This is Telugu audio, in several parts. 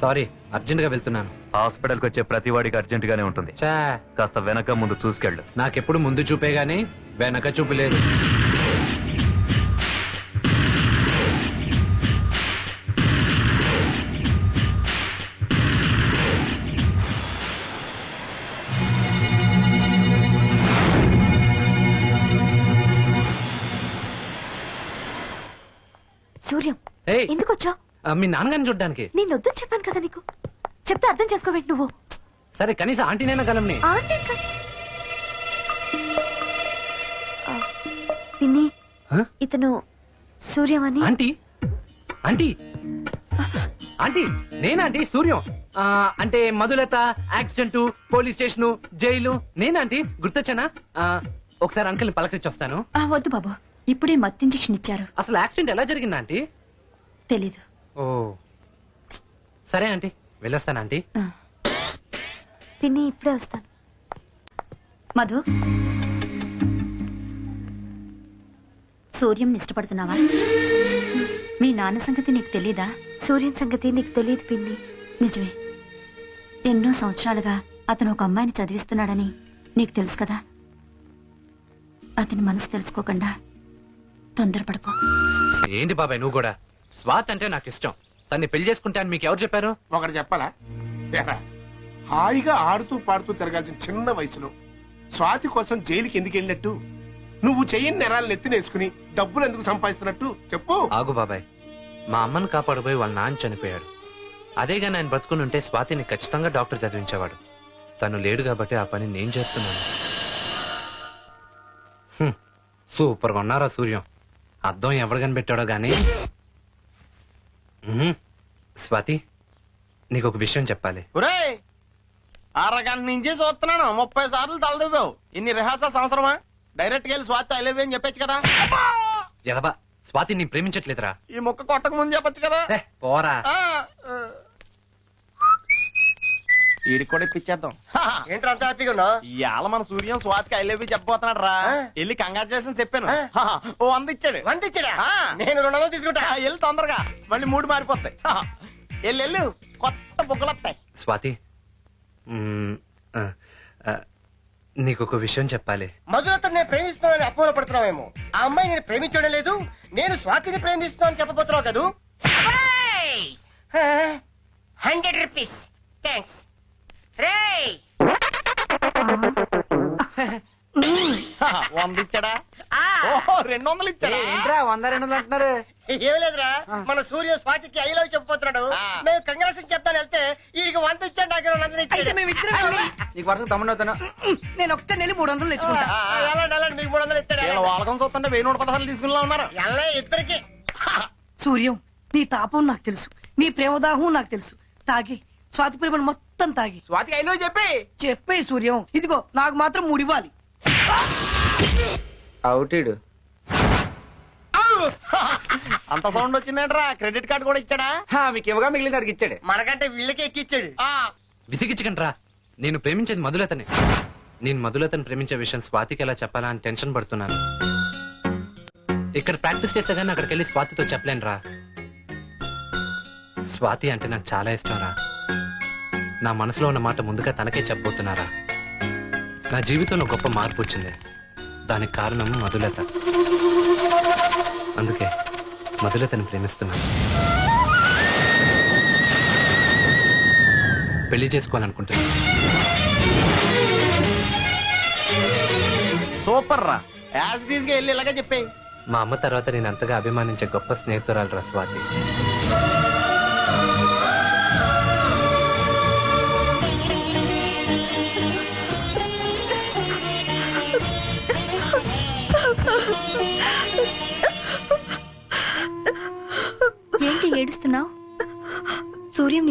సారీ అర్జెంట్గా వెళ్తున్నాను. హాస్పిటల్కి వచ్చే ప్రతి వాడికి అర్జెంట్ గానే ఉంటుంది. చా కాస్త వెనక ముందు చూసుకెళ్ళు. నాకెప్పుడు ముందు చూపే గానీ వెనక చూపు లేదు. సూర్యం ఏయ్. ఎందుకు వచ్చా ఆ, మీ నాన్నగారిని చూడ్డానికి. నేను వద్దని చెప్పాను కదా నీకు. చెప్తే అర్థం చేసుకోవేంటి నువ్వు? సరే కనీసం ఆంటీనైనా కలంని ఆంటీ పిన్ని? ఇతను సూర్యం అని. ఆంటీ? ఆంటీ? ఆంటీ నేనాంటీ సూర్యం. అంటే Madhulatha accident police station jail. నేనాంటీ గుర్తొచ్చానా? ఆ, ఒకసారి అంకుల్ని పలకరించి వస్తాను. ఆ, వద్దు బాబు. ఇప్పుడే మత్తు ఇంజెక్షన్ ఇచ్చారు. అసలు యాక్సిడెంట్ ఎలా జరిగిందా ఆంటీ? తెలీదు. ఓ. సరే ఆంటీ. వెళ్ళొస్తాను ఆంటీ. పిన్ని ఇప్పుడే వస్తాను. మధు. సూర్యం ఇష్టపడుతున్నావా మీ నాన్న సంగతి నీకు తెలీదా? సూర్యం సంగతి నీకు తెలియదు పిన్ని. నిజమే. ఎన్నో సంవత్సరాలుగా అతను ఒక అమ్మాయిని చదివిస్తున్నాడని నీకు తెలుసు కదా? అతని మనసు తెలుసుకోకుండా తొందరపడుకో. ఏంటి బాబాయ్ నువ్వు కూడా? స్వాత్ అంటే నాకు ఇష్టం. తన్ని పెళ్ళి చేసుకుంటే అని మీకు ఎవరు చెప్పారు? ఒకటి చెప్పాలా? ఏరా, హాయిగా ఆడుతూ పాడుతూ తిరగాల్సిన చిన్న వయసులో స్వాతి కోసం జైలుకి ఎందుకు వెళ్ళినట్టు? నువ్వు చెయ్యని నెరాలు నెత్తినేసుకుని డబ్బులు ఎందుకు సంపాదిస్తున్నట్టు చెప్పు. ఆగు బాబాయ్. మా అమ్మను కాపాడబోయి వాళ్ళ నాన్న చనిపోయాడు. అదేగా నేను బతుకుని ఉంటే స్వాతిని ఖచ్చితంగా డాక్టర్ చదివించేవాడు. తను లేడు కాబట్టి ఆ పని నేను చేస్తున్నాను. హ్మ్, సూపర్గా ఉన్నారా సూర్యం? అద్దం ఎవరు కనిపెట్టాడో గానీ? స్వాతి నీకు ఒక విషయం చెప్పాలి. ఒరేయ్ అరగంట నుంచి చూస్తున్నాను. ముప్పై సార్లు తలదివ్వావు. ఇన్ని రిహార్సల్స్ అవసరమా? డైరెక్ట్గా వెళ్ళి స్వాతి ఐ లవ్ అని చెప్పొచ్చు కదా. ఎదబా స్వాతి నీ ప్రేమించట్లేదురా. ఈ ముక్క కొట్టక ముందు చెప్పొచ్చు కదా. ఏ, పోరా. ఆ, ఆ. ఈడికి కూడా ఇప్పించేద్దాం. ఏంట్రా అంత హ్యాపీగా ఉన్నా ఇవాళ మన సూర్యం స్వాతికి ఐ లవ్ యూ చెప్పబోతున్నాడు రా. వెళ్ళి కంగ్రాచులేషన్ చెప్పాను. హా, ఓ వంద ఇచ్చాడు. వంద ఇచ్చాడా. నేను రెండు వందలు తీసుకుంటా. వెళ్ళి తొందరగా. మళ్ళీ మూడు మారిపోతాయి. వెళ్ళి వెళ్ళు. కొత్త బుక్కలు వస్తాయి. స్వాతి నీకు ఒక విషయం చెప్పాలి. మధురతో నేను ప్రేమిస్తున్నానని అపోహలు పడుతున్నావేమో. ఆ అమ్మాయి నేను ప్రేమించడం లేదు. నేను స్వాతిని ప్రేమిస్తున్నాను చెప్పబోతున్నావు కదూ? హండ్రెడ్ రూపీస్ థ్యాంక్స్ రేయ్! వంద ఇచ్చాడా ఆ, ఓహో రెండు వందలు ఇచ్చాడా వంద రెండు వందలు అంటున్నారు? ఏం లేదురా మన సూర్య స్వాతికి ఐ లవ్ చెప్పబోతున్నాడు. ఆ. మేము కంగ్రాట్స్ చెప్తాను వెళ్తే వీడికి వంద ఇచ్చాడు నాకు రెండు వందలు ఇచ్చాడు. నీకు వరుస తమ్ముడు అవుతాను నేను ఒక్క నెల మూడు వందలు తెచ్చుకుంటా. ఆ, ఆ, వెళ్ళండి వెళ్ళండి మీకు మూడు వందలు ఇచ్చాడు వీళ్ళ. వాళ్ళకం చూస్తుంటే వెయ్యి నూట పదహారులు తీసుకుని ఉన్నారు. వెళ్ళే ఇద్దరికి. సూర్యం నీ తాపం నాకు తెలుసు నీ ప్రేమదాహం నాకు తెలుసు. తాగి. స్వాతి ప్రేమను మొత్తం తాగి. స్వాతికి ఐలో చెప్పి. చెప్పే సూర్యం. ఇదిగో నాకు మాత్రం మూడివ్వాలి. అవుటీడు. అంత సౌండ్ వచ్చిందేంట్రా? క్రెడిట్ కార్డు కూడా ఇచ్చాడా? మీకు ఇవ్వగా మిగిలిన అడిగి ఇచ్చాడు. మనకంటే వీళ్ళకి ఎక్కిచ్చాడు. ఆ, విసిగించకండ్రా నేను ప్రేమించేది మధులతని. నేను మధులతను ప్రేమించే విషయం స్వాతికి ఎలా చెప్పాలా అని టెన్షన్ పడుతున్నాను. ఇక్కడ ప్రాక్టీస్ చేస్తే గానీ అక్కడికి వెళ్ళి స్వాతితో చెప్పలేను రా స్వాతి అంటే నాకు చాలా ఇష్టం రా నా మనసులో ఉన్న మాట ముందుగా తనకే చెప్పబోతున్నారా? నా జీవితంలో గొప్ప మార్పు వచ్చింది. దానికి కారణం మధులత. అందుకే మధులతని ప్రేమిస్తున్నాను. పెళ్ళి చేసుకోవాలనుకుంటున్నాను సూపర్ రా. యాజ్ డీజ్గా వెళ్ళి ఇలాగే చెప్పేయి. మా అమ్మ తర్వాత నేను అంతగా అభిమానించే గొప్ప స్నేహితురాలు రా స్వాతి.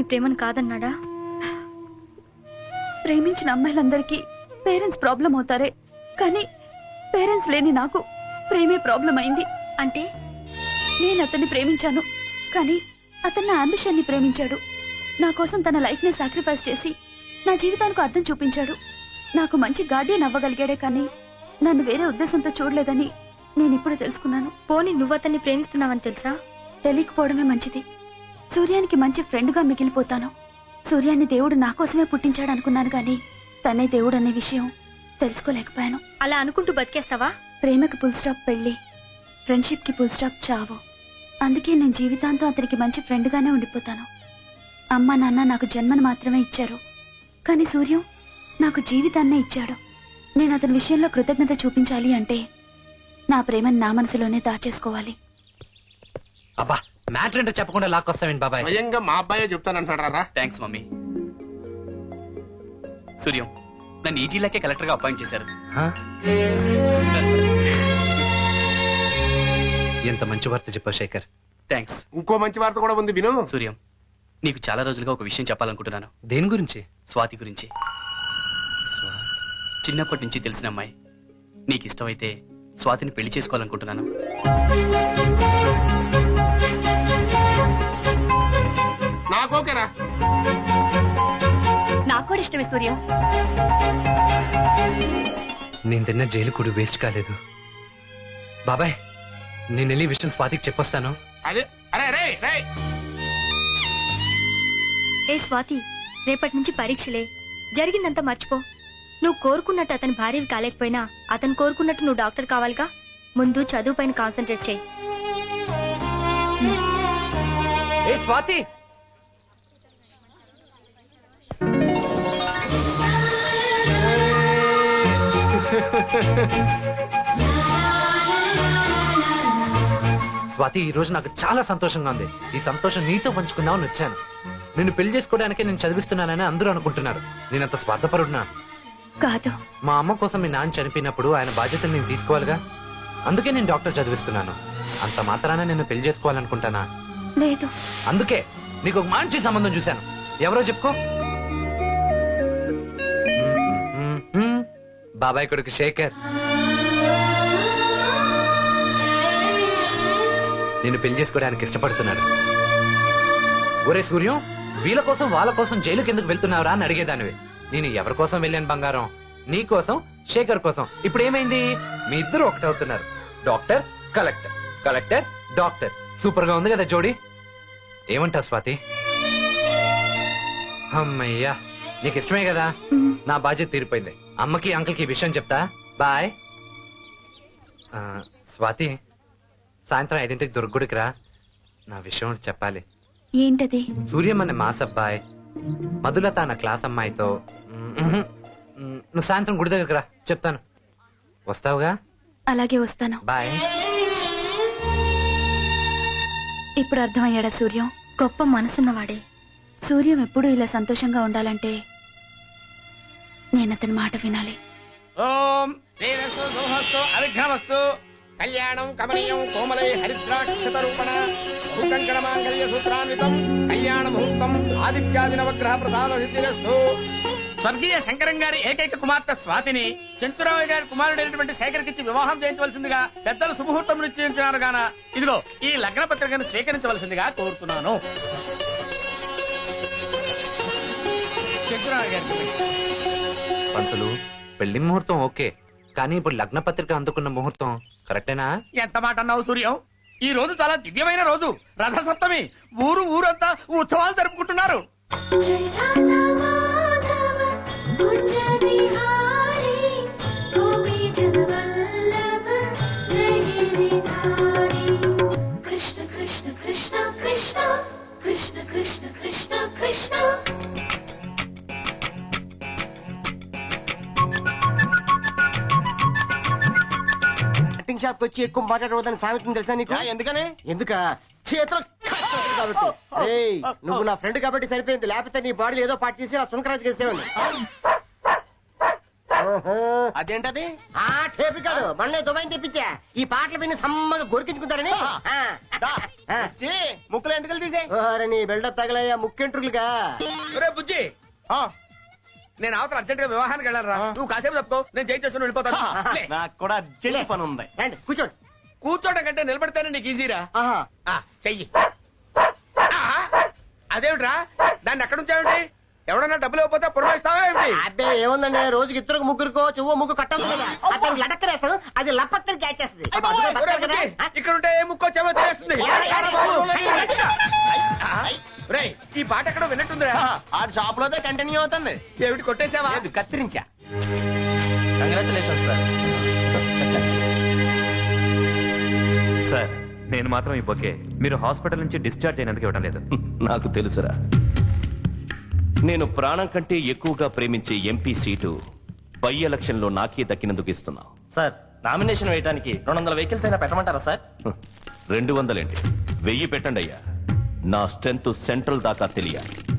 ప్రేమను కాదన్నాడా? ప్రేమించిన అమ్మాయిలందరికీ పేరెంట్స్ ప్రాబ్లం అవుతారే. కానీ పేరెంట్స్ లేని నాకు ప్రేమే ప్రాబ్లం అయింది. అంటే? నేను అతన్ని ప్రేమించాను. కానీ అతను నా అంబిషన్ని ప్రేమించాడు. నా కోసం తన లైఫ్ని సాక్రిఫైస్ చేసి నా జీవితానికి అర్థం చూపించాడు. నాకు మంచి గార్డియన్ అవ్వగలిగాడే కానీ నన్ను వేరే ఉద్దేశంతో చూడలేదని నేను ఇప్పుడు తెలుసుకున్నాను. పోనీ నువ్వు అతన్ని ప్రేమిస్తున్నావని తెలుసా? తెలియకపోవడమే మంచిది. సూర్యానికి మంచి ఫ్రెండ్గా మిగిలిపోతాను. సూర్యాన్ని దేవుడు నా కోసమే పుట్టించాడు అనుకున్నాను కానీ తనే దేవుడు అనే విషయం తెలుసుకోలేకపోయాను. అలా అనుకుంటూ బతికేస్తావా? ప్రేమకి ఫుల్ స్టాప్ పెళ్ళి ఫ్రెండ్షిప్కి ఫుల్ స్టాప్ చావు. అందుకే నేను జీవితాంతం అతనికి మంచి ఫ్రెండ్గానే ఉండిపోతాను. అమ్మ నాన్న నాకు జన్మను మాత్రమే ఇచ్చారు. కానీ సూర్యం నాకు జీవితాన్నే ఇచ్చాడు. నేను అతని విషయంలో కృతజ్ఞత చూపించాలి అంటే నా ప్రేమను నా మనసులోనే దాచేసుకోవాలి. అబ్బా! మ్యాటర్ ఏంటో చెప్పకుండా లాక్కొస్తావేంటి బాబాయ్? స్వయంగా మా అబ్బాయే చెప్తానంటున్నాడు రా. Thanks mummy. సూర్యం నన్ను ఈ జిల్లాకే కలెక్టర్గా అపాయింట్ చేశారు. హా? ఎంత మంచి వార్త చెప్పావు శేఖర్. థ్యాంక్స్ ఇంకో మంచి వార్త కూడా ఉంది విను. సూర్యం నీకు చాలా రోజులుగా ఒక విషయం చెప్పాలనుకుంటున్నాను. దేని గురించి? స్వాతి గురించి. చిన్నప్పటి నుంచి తెలిసిన అమ్మాయి. నీకు ఇష్టమైతే స్వాతిని పెళ్ళి చేసుకోవాలనుకుంటున్నాను. నాకు ఓకేరా నాకు కూడా ఇష్టమే సూర్యం. నేను తిన్న జైలు కూడా వేస్ట్ కాలేదు. బాబాయ్ నేను వెళ్ళి విషయం స్వాతికి చెప్పొస్తాను. అదే అరే రే రే! ఏ స్వాతి రేపటి నుంచి పరీక్షలే. జరిగిందంతా మర్చిపో. నువ్వు కోరుకున్నట్టు అతని భార్యవి కాలేకపోయినా అతను కోరుకున్నట్టు నువ్వు డాక్టర్ కావాలిగా? ముందు చదువు పైన కాన్సన్ట్రేట్ చేయి. ఏ స్వాతి స్వాతి ఈ రోజు నాకు చాలా సంతోషంగా ఉంది. ఈ సంతోషం నీతో పంచుకుందామని వచ్చాను. నిన్ను పెళ్ళి చేసుకోవడానికే నేను చదివిస్తున్నానని అందరూ అనుకుంటున్నారు. నేనంత స్వార్థపరుడునా? కాదు. మా అమ్మ కోసం మీ నాన్న చనిపోయినప్పుడు ఆయన బాధ్యతలు నేను తీసుకోవాలిగా? అందుకే నేను డాక్టర్ చదివిస్తున్నాను. అంత మాత్రాన నేను పెళ్ళి చేసుకోవాలనుకుంటానా? లేదు. అందుకే నీకు ఒక మంచి సంబంధం చూశాను. ఎవరో చెప్పుకో. బాబాయ్ కొడుకు శేఖర్. నేను పెళ్ళి చేసుకోవడానికి ఇష్టపడుతున్నాడు. ఒరే సూర్యం వీళ్ళ కోసం వాళ్ళ కోసం జైలుకి ఎందుకు వెళ్తున్నావురా అని అడిగేదానివి. నేను ఎవరి కోసం వెళ్ళాను బంగారం? నీ కోసం శేఖర్ కోసం. ఇప్పుడు ఏమైంది? మీ ఇద్దరు ఒకటవుతున్నారు డాక్టర్ కలెక్టర్. Collector doctor. సూపర్గా ఉంది కదా జోడి? ఏమంటావు స్వాతి? అమ్మయ్యా. నీకు ఇష్టమే కదా. నా బాధ్యత తీరిపోయింది. అమ్మకి అంకుల్కి ఈ విషయం చెప్తా. బాయ్. ఆ, స్వాతి సాయంత్రం ఐదింటికి దుర్గుడికి రా. నా విషయం ఒకటి చెప్పాలి. ఏంటది? సూర్యం అనే మాస్ అబ్బాయి మధులత నా క్లాస్ అమ్మాయితో మ్మ్, మ్మ్, నువ్వు సాయంత్రం గుడి దగ్గరికి రా. చెప్తాను. వస్తావుగా? అలాగే వస్తాను. బాయ్. ఇప్పుడు అర్థమయ్యాడా సూర్యం? గొప్ప మనసున్నవాడే. సూర్యం ఎప్పుడూ ఇలా సంతోషంగా ఉండాలంటే నేను అతని మాట వినాలి. ఓం శ్రీరస్తు శుభమస్తు అవిఘ్నమస్తు. కళ్యాణం కమనీయం కోమలై హరిద్రాక్షత రూపణ భూకంకణ మాంగళ్య సూత్రాన్వితం కళ్యాణ ముహూర్తం ఆదిత్యాది నవగ్రహ ప్రసాద సిద్ధిరస్తు. స్వర్గీయ శంకరం గారి ఏకైక కుమార్తె స్వాతిని చంద్రరావు గారి కుమారుడైనటువంటి శేఖర్కిచ్చి వివాహం చేయించవలసిందిగా పెద్దలు శుభముహూర్తం నిశ్చయించినారు గాన. ఇదిగో ఈ లగ్న పత్రికను స్వీకరించవలసిందిగా కోరుతున్నాను. పంతులు పెళ్ళి ముహూర్తం ఓకే కానీ ఇప్పుడు లగ్న పత్రిక అందుకున్న ముహూర్తం కరెక్టేనా? ఎంత మాట అన్నావు సూర్యం? ఈ రోజు చాలా దివ్యమైన రోజు. రథసప్తమి. ఊరు ఊరంతా ఉత్సవాలు జరుపుకుంటున్నారు. వచ్చి ఎక్కువ మాట్లాడవద్దని సామెతం తెలుసా నీకు? ఎందుకని? ఎందుక? చేతిలో కాబట్టి. ఏయ్, నువ్వు నా ఫ్రెండ్ కాబట్టి సరిపోయింది. లేకపోతే నీ బాడీ ఏదో పాటు చేసి ఆ సునకరాజు చేసేవాడిని. ఆహా. అదేంటది? ఆ టేపు కాదు. మొన్నే దుబాయ్ తెప్పించా. ఈ పాటలు విని సమ్మగా గొరికించుకుంటారని. ఆ. దా, ఆ. వచ్చి ముక్కులు ఎంటుకలు తీసే నీ బిల్డప్ తగలయ్యా ముక్కెంట్రులుగా. ఒరే బుజ్జి. ఆ, నేను అవతల అర్జెంట్గా వివాహానికి వెళ్ళాలరా నువ్వు కాసేపు చెప్పుకో నేను జై చేసుకుని వెళ్ళిపోతాను లే. నాకు కూడా అర్జెంట్ పని ఉంది రండి కూర్చోండి కూర్చోటం కంటే నిలబడితేనే నీకు ఈజీరా ఆహా ఆ, చెయ్యి ఆ, అదేమిట్రా దాన్ని ఎక్కడ ఉంచావేంటి ఎవడన్నా డబ్బులు ఇవ్వకపోతే పురమాయిస్తావా ఏమిటి అబ్బే ఏముందండి రోజుకి ఇద్దరు ముగ్గురుకో చెవ్వ ముగ్గు కదా అతను లటక్కరేస్తాను అది లపక్కని క్యాచ్ చేస్తుంది ఒరే ఇక్కడ ఉంటే ఏ ముక్కో చెమో తెలియస్తుంది బాబు. రేయ్ ఈ పాట ఎక్కడ విన్నట్టుందిరా. ఆ షాప్ లోదే కంటిన్యూ అవుతుంది. ఏమిటి కొట్టేశావా? లేదు కత్తిరించా? కంగ్రాచులేషన్ సార్ సార్ నేను మాత్రం ఈ బొకే మీరు హాస్పిటల్ నుంచి డిశ్చార్జ్ అయినందుకు ఇవ్వడం లేదు. నాకు తెలుసురా. నేను ప్రాణం కంటే ఎక్కువగా ప్రేమించే ఎంపీ సీటు బై ఎలక్షన్లో నాకే దక్కినందుకు ఇస్తున్నా సార్ నామినేషన్ వేయడానికి రెండు వందల వెహికల్స్ అయినా పెట్టమంటారా సార్? రెండు వందలేంటి. వెయ్యి పెట్టండి అయ్యా. నా స్ట్రెంత్ సెంట్రల్ దాకా తెలియాలి.